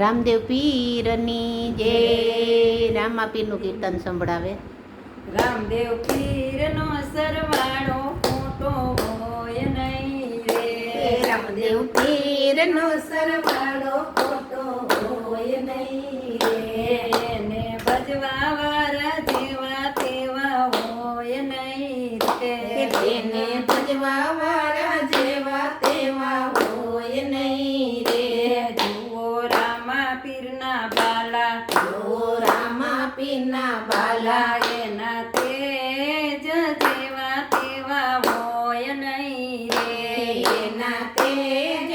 રામદેવ પીરની જે રામા પીરનું કીર્તન સંભળાવે. રામદેવ પીરનો સરવાળો ખોટો હોય નહીં રે. રામદેવ પીરનો સરવાળો ખોટો હોય નહીં રે. ને ભજવા પાપીના બાલા એના તેજ જેવા તેવા હોય નહીં રે. એના તેજ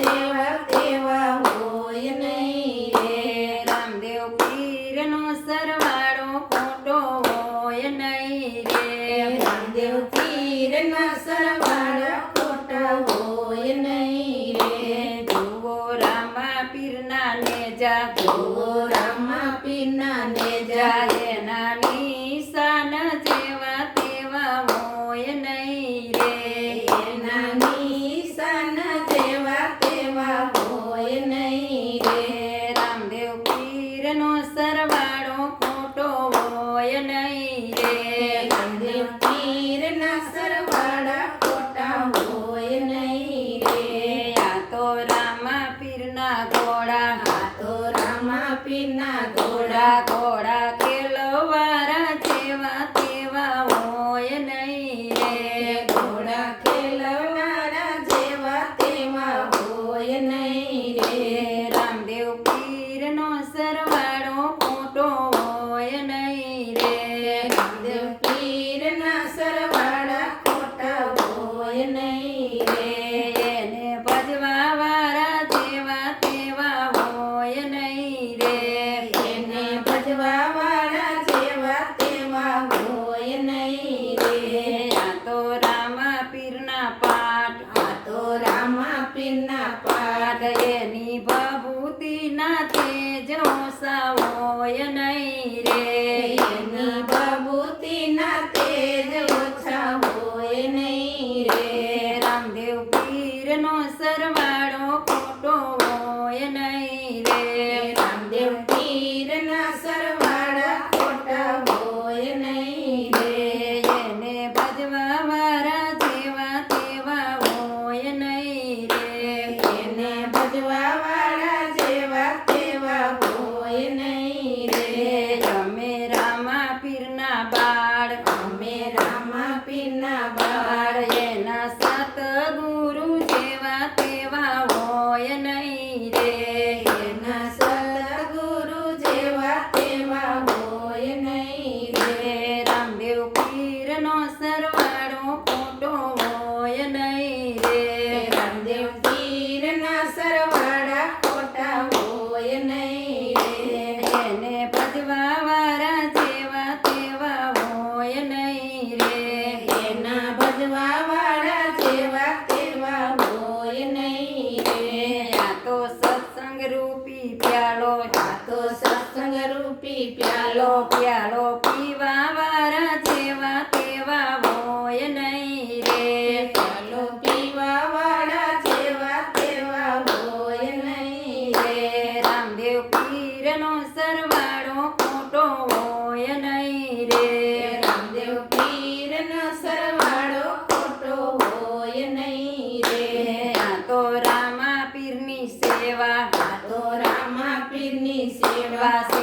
જેવા તેવા હોય નહીં રે. રામદેવ પીરનો સરવાળો ખોટો હોય નહીં રે. રામદેવ પીરનો સરવાળો ખોટો હોય નહીં રે. જુઓ રામા પીરના નેજા. જુઓ cora, cora. ભભૂતિના જો સાવોય નહીં રે. એની பயன રૂપી પ્યાલો તો સત્સંગ રૂપી પ્યાલો પ્યાલો પીવા વારા જેવા તેવા હોય નહીં રે. પ્યાલો પીવા વાળા જેવા તેવા હોય નહીં રે. રામદેવ પીરનો સરવાળો ખોટો હોય નહીં રે. gracias.